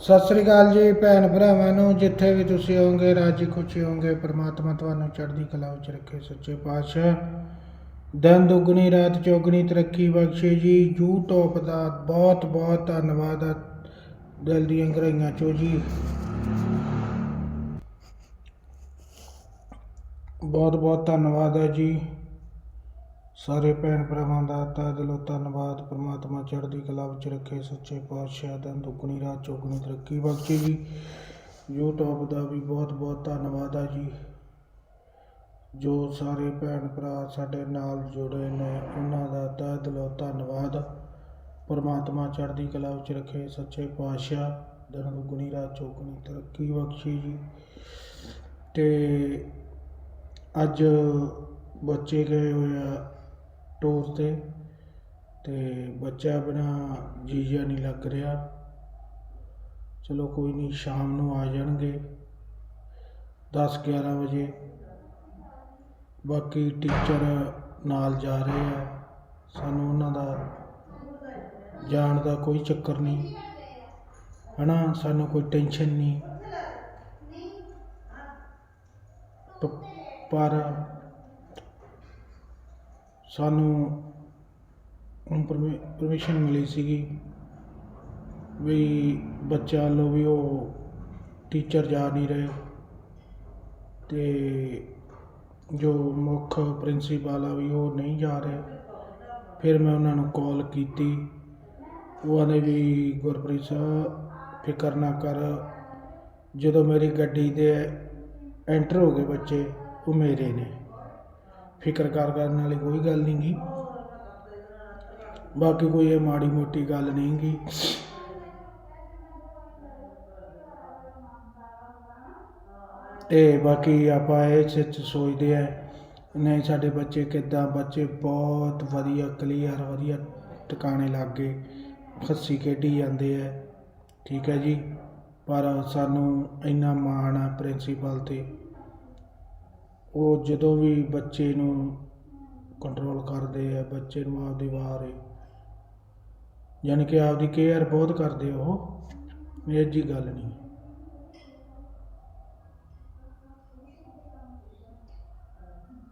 ਸਤਿ ਸ੍ਰੀ ਅਕਾਲ ਜੀ ਭੈਣ ਭਰਾਵਾਂ ਨੂੰ, ਜਿੱਥੇ ਵੀ ਤੁਸੀਂ ਹੋਵੋਗੇ, ਰਾਜੀ ਖੁਸ਼ੀ ਹੋਵੋਗੇ, ਪ੍ਰਮਾਤਮਾ ਤੁਹਾਨੂੰ ਚੜ੍ਹਦੀ ਕਲਾ ਵਿੱਚ ਰੱਖੇ ਸੱਚੇ ਪਾਤਸ਼ਾਹ। ਦਿਨ ਦੁੱਗਣੀ, ਰਾਤ ਚੌਗਣੀ, ਤਰੱਕੀ ਬਖਸ਼ੇ ਜੀ। YouTube ਦਾ ਬਹੁਤ ਬਹੁਤ ਧੰਨਵਾਦ ਆ ਦਿਲ ਦੀਆਂ ਗਹਿਰਾਈਆਂ ਚੋਂ ਜੀ। ਬਹੁਤ ਬਹੁਤ ਧੰਨਵਾਦ ਹੈ ਜੀ। ਸਾਰੇ ਭੈਣ ਭਰਾਵਾਂ ਦਾ ਤਹਿ ਦਿਲੋਂ ਧੰਨਵਾਦ। ਪ੍ਰਮਾਤਮਾ ਚੜ੍ਹਦੀ ਕਲਾ ਵਿੱਚ ਰੱਖੇ ਸੱਚੇ ਪਾਤਸ਼ਾਹ ਦਾ ਦੁੱਗਣੀ ਰਾਤ ਚੌਗਣੀ ਤਰੱਕੀ ਬਖਸ਼ੇ ਜੀ। YouTube ਦਾ ਵੀ ਬਹੁਤ ਬਹੁਤ ਧੰਨਵਾਦ ਆ ਜੀ। ਜੋ ਸਾਰੇ ਭੈਣ ਭਰਾ ਸਾਡੇ ਨਾਲ ਜੁੜੇ ਨੇ, ਉਹਨਾਂ ਦਾ ਤਹਿ ਦਿਲੋਂ ਧੰਨਵਾਦ। ਪ੍ਰਮਾਤਮਾ ਚੜ੍ਹਦੀ ਕਲਾ ਵਿੱਚ ਰੱਖੇ ਸੱਚੇ ਪਾਤਸ਼ਾਹ ਦਿਨ ਦੁੱਗਣੀ ਰਾਤ ਚੌਗਣੀ ਤਰੱਕੀ ਬਖਸ਼ੇ ਜੀ। ਤੇ ਅੱਜ ਬੱਚੇ ਗਏ ਹੋਏ ਆ ਟੂਰ ਤੇ ਅਤੇ ਬੱਚਾ ਬਿਨਾ ਜੀਜਾ ਨਹੀਂ ਲੱਗ ਰਿਹਾ। ਚਲੋ ਕੋਈ ਨਹੀਂ, ਸ਼ਾਮ ਨੂੰ ਆ ਜਾਣਗੇ। 10 11 ਵਜੇ। ਬਾਕੀ ਟੀਚਰ ਨਾਲ ਜਾ ਰਹੇ ਆ। ਸਾਨੂੰ ਉਹਨਾਂ ਦਾ ਜਾਣ ਦਾ ਕੋਈ ਚੱਕਰ ਨਹੀਂ। ਹਨਾ, ਸਾਨੂੰ ਕੋਈ ਟੈਨਸ਼ਨ ਨਹੀਂ। ਪਰ ਸਾਨੂੰ ਹੁਣ ਪਰਮਿਸ਼ਨ ਮਿਲੀ ਸੀਗੀ ਵੀ ਬੱਚਾ ਲੋ ਵੀ ਉਹ ਟੀਚਰ ਜਾ ਨਹੀਂ ਰਹੇ ਤੇ ਜੋ ਮੁੱਖ ਪ੍ਰਿੰਸੀਪਲ ਆ ਵੀ ਉਹ ਨਹੀਂ ਜਾ ਰਹੇ। ਫਿਰ ਮੈਂ ਉਹਨਾਂ ਨੂੰ ਕਾਲ ਕੀਤੀ। ਉਹ ਆਂਦੇ ਵੀ ਗੁਰਪ੍ਰੀਤ ਸਾਹਿਬ ਫਿਕਰ ਨਾ ਕਰ। ਜਦੋਂ ਮੇਰੀ ਗੱਡੀ ਦੇ ਐਂਟਰ ਹੋ ਗਏ ਬੱਚੇ, ਉਹ ਮੇਰੇ ਨੇ। ਫਿਕਰ ਕਰ ਕਰਨ ਵਾਲੀ ਕੋਈ ਗੱਲ ਨਹੀਂ ਗੀ। ਬਾਕੀ ਕੋਈ ਇਹ ਮਾੜੀ ਮੋਟੀ ਗੱਲ ਨਹੀਂ ਗੀ। ਤੇ ਬਾਕੀ ਆਪਾਂ ਇਹ ਸੱਚ ਸੋਚਦੇ ਆ, ਨਹੀਂ ਸਾਡੇ ਬੱਚੇ ਕਿੱਦਾਂ, ਬੱਚੇ ਬਹੁਤ ਵਧੀਆ ਕਲੀਅਰ ਵਧੀਆ ਟਿਕਾਣੇ ਲੱਗ ਗਏ। ਖੱਸੀ ਖੇਡੀ ਜਾਂਦੇ ਆ, ਠੀਕ ਹੈ ਜੀ। ਪਰ ਸਾਨੂੰ ਇੰਨਾ ਮਾਣ ਆ ਪ੍ਰਿੰਸੀਪਲ ਤੇ। ਉਹ ਜਦੋਂ ਵੀ ਬੱਚੇ ਨੂੰ ਕੰਟਰੋਲ ਕਰਦੇ ਆ, ਬੱਚੇ ਨੂੰ ਆਪਦੀ ਵਾਰ ਹੈ ਯਾਨੀ ਕਿ ਆਪਦੀ ਕੇਅਰ ਬਹੁਤ ਕਰਦੇ ਉਹ, ਇਹ ਜੀ ਗੱਲ ਨਹੀਂ।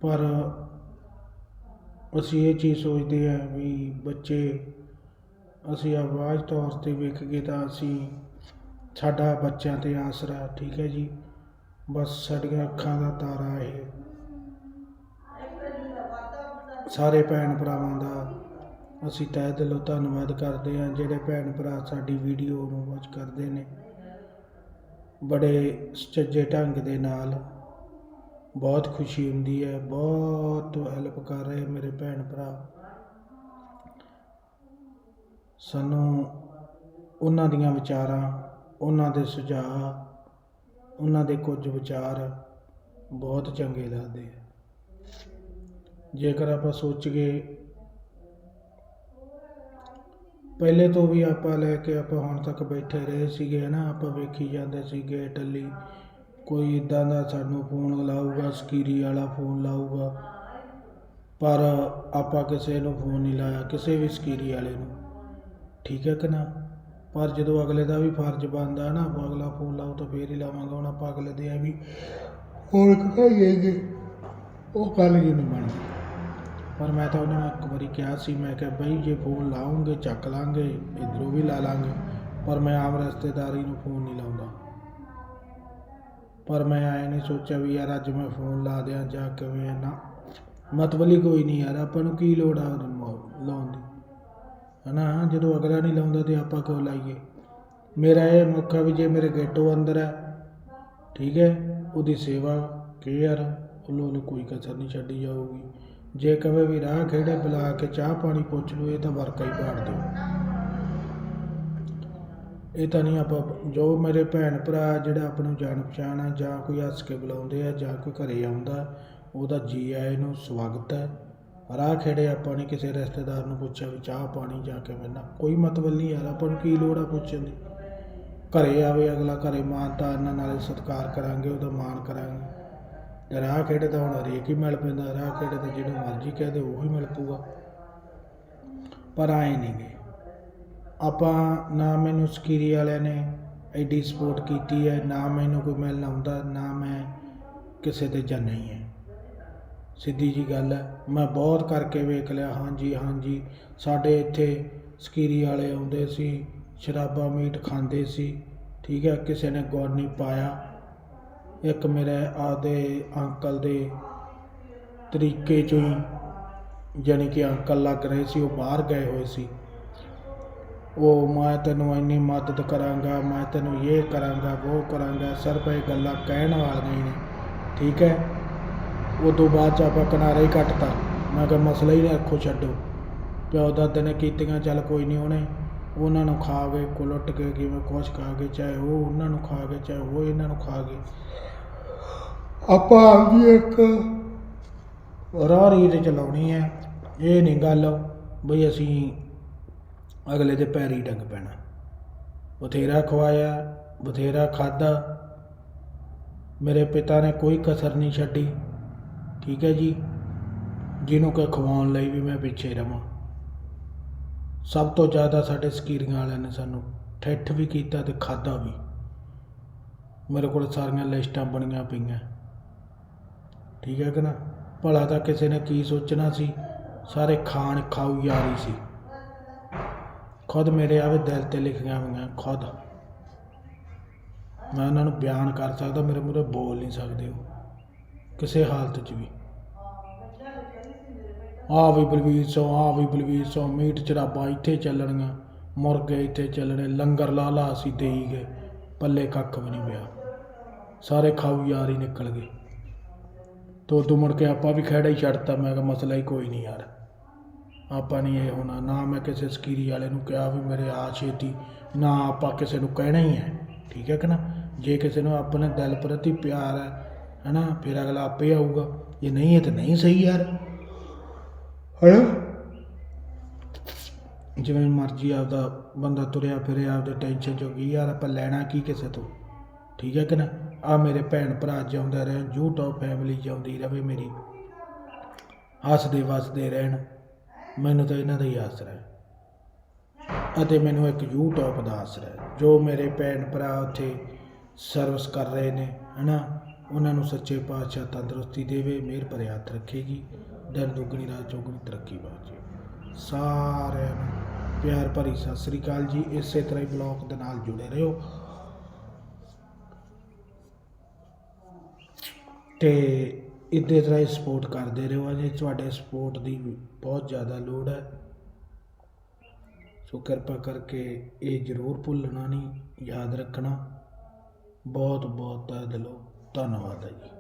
ਪਰ ਅਸੀਂ ਇਹ ਚੀਜ਼ ਸੋਚਦੇ ਆ ਵੀ ਬੱਚੇ, ਅਸੀਂ ਆਵਾਜ਼ ਤੌਰ ਤੇ ਵੇਖ ਗਏ ਤਾਂ ਅਸੀਂ ਸਾਡਾ ਬੱਚਿਆਂ ਤੇ ਆਸਰਾ, ਠੀਕ ਹੈ ਜੀ। ਬਸ ਸਾਡੀਆਂ ਅੱਖਾਂ ਦਾ ਤਾਰਾ ਇਹ। ਸਾਰੇ ਭੈਣ ਭਰਾਵਾਂ ਦਾ ਅਸੀਂ ਤਹਿ ਦਿਲੋਂ ਧੰਨਵਾਦ ਕਰਦੇ ਹਾਂ, ਜਿਹੜੇ ਭੈਣ ਭਰਾ ਸਾਡੀ ਵੀਡੀਓ ਨੂੰ ਵਾਚ ਕਰਦੇ ਨੇ। ਬੜੇ ਸੁਚੱਜੇ ਢੰਗ ਦੇ ਨਾਲ ਬਹੁਤ ਖੁਸ਼ੀ ਹੁੰਦੀ ਹੈ, ਬਹੁਤ ਹੈਲਪ ਕਰ ਰਹੇ ਮੇਰੇ ਭੈਣ ਭਰਾ। ਸਾਨੂੰ ਉਹਨਾਂ ਦੀਆਂ ਵਿਚਾਰਾਂ, ਉਹਨਾਂ ਦੇ ਸੁਝਾਅ ਉਹਨਾਂ ਦੇ ਕੁਝ ਵਿਚਾਰ ਬਹੁਤ ਚੰਗੇ ਲੱਗਦੇ ਆ। ਜੇਕਰ ਆਪਾਂ ਸੋਚੀਏ ਪਹਿਲੇ ਤੋਂ ਵੀ ਆਪਾਂ ਲੈ ਕੇ ਆਪਾਂ ਹੁਣ ਤੱਕ ਬੈਠੇ ਰਹੇ ਸੀਗੇ ਨਾ ਆਪਾਂ ਵੇਖੀ ਜਾਂਦੇ ਸੀਗੇ ਟੱਲੀ ਕੋਈ ਇਦਾਂ ਦਾ ਸਾਨੂੰ ਫੋਨ ਲਾਊਗਾ ਸਕੀਰੀ ਵਾਲਾ ਫੋਨ ਲਾਊਗਾ, ਪਰ ਆਪਾਂ ਕਿਸੇ ਨੂੰ ਫੋਨ ਨਹੀਂ ਲਾਇਆ, ਕਿਸੇ ਵੀ ਸਕੀਰੀ ਵਾਲੇ ਨੂੰ। ਠੀਕ ਹੈ ਕਿ ਨਾ? ਪਰ ਜਦੋਂ ਅਗਲੇ ਦਾ ਵੀ ਫਰਜ਼ ਬਣਦਾ ਨਾ, ਆਪਾਂ ਅਗਲਾ ਫੋਨ ਲਾਉ ਤਾਂ ਫੇਰ ਹੀ ਲਾਵਾਂਗਾ, ਹੁਣ ਆਪਾਂ ਅਗਲੇ ਦੇ ਆ ਵੀ ਹੋਰ ਕਹਾਈਏਗੇ ਉਹ ਗੱਲ ਜੀ ਨਹੀਂ ਬਣਦੀ। ਪਰ ਮੈਂ ਤਾਂ ਉਹਨਾਂ ਨੂੰ ਇੱਕ ਵਾਰੀ ਕਿਹਾ ਸੀ, ਮੈਂ ਕਿਹਾ ਬਈ ਜੇ ਫੋਨ ਲਾਉਂਗੇ ਚੱਕ ਲਾਂਗੇ, ਇਧਰੋਂ ਵੀ ਲਾ ਲਾਂਗੇ, ਪਰ ਮੈਂ ਆਮ ਰਿਸ਼ਤੇਦਾਰੀ ਨੂੰ ਫੋਨ ਨਹੀਂ ਲਾਉਂਦਾ। ਪਰ ਮੈਂ ਆਏ ਨਹੀਂ ਸੋਚਿਆ ਵੀ ਯਾਰ ਅੱਜ ਮੈਂ ਫੋਨ ਲਾ ਦਿਆਂ ਜਾਂ ਕਿਵੇਂ ਨਾ। ਮਤਲਬ ਕੋਈ ਨਹੀਂ ਯਾਰ, ਆਪਾਂ ਨੂੰ ਕੀ ਲੋੜ ਆ ਲਾਉਣ ਦੀ? ਹੈ ਨਾ ਹਨਾ? ਜਦੋਂ ਅਗਲਾ ਨਹੀਂ ਲਾਉਂਦਾ ਤਾਂ ਆਪਾਂ ਕਿਉਂ ਲਾਈਏ? ਮੇਰਾ ਇਹ ਮੌਕਾ ਵੀ ਜੇ ਮੇਰੇ ਗੇਟੋ ਅੰਦਰ ਹੈ ਠੀਕ ਹੈ, ਉਹਦੀ ਸੇਵਾ ਕੇਅਰ ਉਹਨੂੰ ਉਹਨੂੰ ਕੋਈ ਕਸਰ ਨਹੀਂ ਛੱਡੀ ਜਾਊਗੀ। ਜੇ ਕਵੇ ਵੀ ਰਾਹ ਖੇੜੇ ਬੁਲਾ ਕੇ ਚਾਹ ਪਾਣੀ ਪੁੱਛ ਲਓ, ਇਹ ਤਾਂ ਵਰਕਾ ਹੀ ਪਾੜ ਦਿਓ। ਇਹ ਤਾਂ ਨਹੀਂ ਆਪਾਂ, ਜੋ ਮੇਰੇ ਭੈਣ ਭਰਾ ਜਿਹੜਾ ਆਪਾਂ ਨੂੰ ਜਾਣ ਪਛਾਣ ਆ, ਜਾਂ ਕੋਈ ਹੱਸ ਕੇ ਬੁਲਾਉਂਦੇ ਆ, ਜਾਂ ਕੋਈ ਘਰੇ ਆਉਂਦਾ, ਉਹਦਾ ਜੀ ਆਏ ਨੂੰ ਸਵਾਗਤ ਹੈ। ਰਾਹ ਖੇੜੇ ਆਪਾਂ ਨੇ ਕਿਸੇ ਰਿਸ਼ਤੇਦਾਰ ਨੂੰ ਪੁੱਛਿਆ ਵੀ ਚਾਹ ਪਾਣੀ ਜਾ ਕੇ ਮਿਲਣਾ। ਕੋਈ ਮਤਲਬ ਨਹੀਂ ਯਾਰ, ਆਪਾਂ ਨੂੰ ਕੀ ਲੋੜ ਆ ਪੁੱਛਣ ਦੀ? ਘਰੇ ਆਵੇ ਅਗਲਾ, ਘਰੇ ਮਾਨਤਾ ਇਹਨਾਂ ਨਾਲੇ ਸਤਿਕਾਰ ਕਰਾਂਗੇ, ਉਹਦਾ ਮਾਣ ਕਰਾਂਗੇ। ਤੇ ਰਾਹ ਖੇੜੇ ਤਾਂ ਹੁਣ ਹਰੇਕ ਹੀ ਮਿਲ ਪੈਂਦਾ ਰਾਹ ਖੇੜੇ ਤਾਂ ਜਿਹਨੂੰ ਮਰਜ਼ੀ ਕਹਿ ਦੇ, ਉਹ ਹੀ ਮਿਲ ਪੂਗਾ ਪਰ ਆਏ ਨਹੀਂ ਗਏ ਆਪਾਂ ਨਾ ਮੈਨੂੰ ਸਕੀਰੀ ਵਾਲਿਆਂ ਨੇ ਐਡੀ ਸਪੋਰਟ ਕੀਤੀ ਹੈ, ਨਾ ਮੈਨੂੰ ਕੋਈ ਮਿਲਣ ਆਉਂਦਾ, ਨਾ ਮੈਂ ਕਿਸੇ ਤੇ ਜਾਣਾ ਹੀ ਹੈ। ਸਿੱਧੀ ਜੀ ਗੱਲ ਹੈ। ਮੈਂ ਬਹੁਤ ਕਰਕੇ ਵੇਖ ਲਿਆ। ਹਾਂਜੀ ਹਾਂਜੀ। ਸਾਡੇ ਇੱਥੇ ਸਕੀਰੀ ਵਾਲੇ ਆਉਂਦੇ ਸੀ, ਸ਼ਰਾਬਾ, ਮੀਟ ਖਾਂਦੇ ਸੀ। ਠੀਕ ਹੈ, ਕਿਸੇ ਨੇ ਗੁੜ ਨਹੀਂ ਪਾਇਆ। ਇੱਕ ਮੇਰੇ ਆਦੇ ਅੰਕਲ ਦੇ ਤਰੀਕੇ ਚੋਂ ਹੀ ਜਾਣੀ ਕਿ ਅੰਕਲ ਲੱਗ ਰਹੇ ਸੀ, ਉਹ ਬਾਹਰ ਗਏ ਹੋਏ ਸੀ। ਉਹ ਮੈਂ ਤੈਨੂੰ ਇੰਨੀ ਮਦਦ ਕਰਾਂਗਾ, ਮੈਂ ਤੈਨੂੰ ਇਹ ਕਰਾਂਗਾ, ਉਹ ਕਰਾਂਗਾ, ਸਿਰਫ ਇਹ ਗੱਲਾਂ ਕਹਿਣ ਵਾਲੀਆਂ ਨੇ। ਠੀਕ ਹੈ ਉਦੋਂ ਬਾਅਦ ਚ ਆਪਾਂ ਕਿਨਾਰਾ ਹੀ ਕੱਟਤਾ। ਮੈਂ ਕਿਹਾ, ਮਸਲਾ ਹੀ ਨਾ ਰੱਖੋ ਛੱਡੋ। ਪਿਓ ਦਾਦੇ ਨੇ ਕੀਤੀਆਂ, ਚੱਲ ਕੋਈ ਨਹੀਂ ਉਹਨੇ, ਉਹਨਾਂ ਨੂੰ ਖਾ ਗਏ ਕੁਲਟ ਕੇ ਕਿਵੇਂ ਕੁਛ ਖਾ ਗਏ ਚਾਹੇ ਉਹ ਉਹਨਾਂ ਨੂੰ ਖਾ ਗਏ ਚਾਹੇ ਉਹ ਇਹਨਾਂ ਨੂੰ ਖਾ ਗਏ ਆਪਾਂ ਆਪਦੀ ਇੱਕ ਰਾਹ ਰੀਤ ਚਲਾਉਣੀ ਹੈ। ਇਹ ਨਹੀਂ ਗੱਲ ਬਈ ਅਸੀਂ ਅਗਲੇ ਦੇ ਪੈਰੀ ਡੰਗ ਪੈਣਾ। ਬਥੇਰਾ ਖਵਾਇਆ, ਬਥੇਰਾ ਖਾਦਾ ਮੇਰੇ ਪਿਤਾ ਨੇ ਕੋਈ ਕਸਰ ਨਹੀਂ ਛੱਡੀ। ਠੀਕ ਹੈ ਜੀ? ਜਿਹਨੂੰ ਕਿ ਖਵਾਉਣ ਲਈ ਵੀ ਮੈਂ ਪਿੱਛੇ ਰਵਾਂ। ਸਭ ਤੋਂ ਜ਼ਿਆਦਾ ਸਾਡੇ ਸਕੀਰੀਆਂ ਵਾਲਿਆਂ ਨੇ ਸਾਨੂੰ ਠੱਠ ਵੀ ਕੀਤਾ ਤੇ ਖਾਦਾ ਵੀ। ਮੇਰੇ ਕੋਲ ਸਾਰੀਆਂ ਲਿਸਟਾਂ ਬਣੀਆਂ ਪਈਆਂ। ਠੀਕ ਹੈ ਕਿ ਨਾ? ਭਲਾ ਤਾਂ ਕਿਸੇ ਨੇ ਕੀ ਸੋਚਣਾ ਸੀ? ਸਾਰੇ ਖਾਣ ਖਾਊ ਯਾਰੀ ਸੀ। ਖੁਦ ਮੇਰੇ ਆਵੇ ਦਿਲ ਤੇ ਲਿਖੀਆਂ ਹੋਈਆਂ, ਖੁਦ। ਮੈਂ ਉਹਨਾਂ ਨੂੰ ਬਿਆਨ ਕਰ ਸਕਦਾ, ਮੇਰੇ ਮੂਹਰੇ ਬੋਲ ਨਹੀਂ ਸਕਦੇ ਉਹ। ਕਿਸੇ ਹਾਲਤ 'ਚ ਵੀ। ਆ ਵੀ ਬਲਵੀਰ ਸੋ ਆ ਵੀ ਬਲਵੀਰ ਸੋ ਮੀਟ ਚਰਾਬਾ ਇੱਥੇ ਚੱਲਣੀਆਂ, ਮੁਰਗੇ ਇੱਥੇ ਚੱਲਣੇ, ਲੰਗਰ ਲਾ ਲਾ ਅਸੀਂ ਦੇਈ ਗਏ, ਪੱਲੇ ਕੱਖ ਵੀ ਨਹੀਂ ਪਿਆ। ਸਾਰੇ ਖਾਊ ਯਾਰ ਹੀ ਨਿਕਲ ਗਏ। ਤੋ ਉਦੋਂ ਮੁੜ ਕੇ ਆਪਾਂ ਵੀ ਖਹਿੜਾ ਹੀ ਛੱਡਤਾ, ਮੈਂ ਕਿਹਾ ਮਸਲਾ ਹੀ ਕੋਈ ਨਹੀਂ ਯਾਰ। ਆਪਾਂ ਨਹੀਂ ਇਹ ਹੋਣਾ, ਨਾ ਮੈਂ ਕਿਸੇ ਸਕੀਰੀ ਵਾਲੇ ਨੂੰ ਕਿਹਾ ਵੀ ਮੇਰੇ ਆ ਛੇਤੀ, ਨਾ ਆਪਾਂ ਕਿਸੇ ਨੂੰ ਕਹਿਣਾ ਹੀ ਹੈ। ਠੀਕ ਹੈ ਕਿ ਨਾ? ਜੇ ਕਿਸੇ ਨੂੰ ਆਪਣੇ ਦਿਲ ਪ੍ਰਤੀ ਪਿਆਰ ਹੈ ਹੈਨਾ, ਫਿਰ ਅਗਲਾ ਆਪੇ ਆਊਗਾ। ਜੇ ਨਹੀਂ ਹੈ ਤਾਂ ਨਹੀਂ ਸਹੀ ਯਾਰ। ਹੈਨਾ? ਜਿਵੇਂ ਮਰਜ਼ੀ ਆਪਦਾ ਬੰਦਾ ਤੁਰਿਆ ਫਿਰਿਆ, ਆਪਦੇ ਟੈਨਸ਼ਨ ਚੋਂ ਕੀ ਯਾਰ, ਆਪਾਂ ਲੈਣਾ ਕੀ ਕਿਸੇ ਤੋਂ? ਠੀਕ ਹੈ ਕਿ ਨਾ? ਆ ਮੇਰੇ ਭੈਣ ਭਰਾ ਜਿਉਂਦੇ ਰਹਿਣ YouTube ਫੈਮਿਲੀ ਜਿਉਂਦੀ ਰਵੇ ਮੇਰੀ। ਹੱਸਦੇ ਵਸਦੇ ਰਹਿਣ। ਮੈਨੂੰ ਤਾਂ ਇਹਨਾਂ ਦਾ ਹੀ ਆਸਰਾ ਹੈ। ਅਤੇ ਮੈਨੂੰ ਇੱਕ YouTube ਦਾ ਆਸਰਾ ਹੈ। ਜੋ ਮੇਰੇ ਭੈਣ ਭਰਾ ਉੱਥੇ ਸਰਵਿਸ ਕਰ ਰਹੇ ਨੇ, ਹਨਾ? ਉਹਨਾਂ ਨੂੰ ਸੱਚੇ ਪਾਤਸ਼ਾਹ ਤੰਦਰੁਸਤੀ ਦੇਵੇ, ਮਿਹਰ ਭਰੇ ਹੱਥ ਰੱਖੇਗੀ ਦਿਨ ਦੁੱਗਣੀ ਰਾਤ ਚੌਗਣੀ ਤਰੱਕੀ ਬਾਜੇ ਸਾਰਿਆਂ ਨੂੰ ਪਿਆਰ ਭਰੀ ਸਤਿ ਸ੍ਰੀ ਅਕਾਲ ਜੀ। ਇਸੇ ਤਰ੍ਹਾਂ ਹੀ ਬਲੌਗ ਦੇ ਨਾਲ ਜੁੜੇ ਰਹੋ। ਤੇ ਇਦੇ ਤਰ੍ਹਾਂ ਹੀ ਸਪੋਰਟ ਕਰਦੇ ਰਹੋ ਅਜੇ। ਤੁਹਾਡੇ ਸਪੋਰਟ ਦੀ ਬਹੁਤ ਜ਼ਿਆਦਾ ਲੋੜ ਹੈ। ਸੋ ਕਿਰਪਾ ਕਰਕੇ ਇਹ ਜ਼ਰੂਰ ਭੁੱਲਣਾ ਨਹੀਂ, ਯਾਦ ਰੱਖਣਾ। ਬਹੁਤ ਬਹੁਤ ਦਿਲੋਂ ਧੰਨਵਾਦ ਹੈ ਜੀ।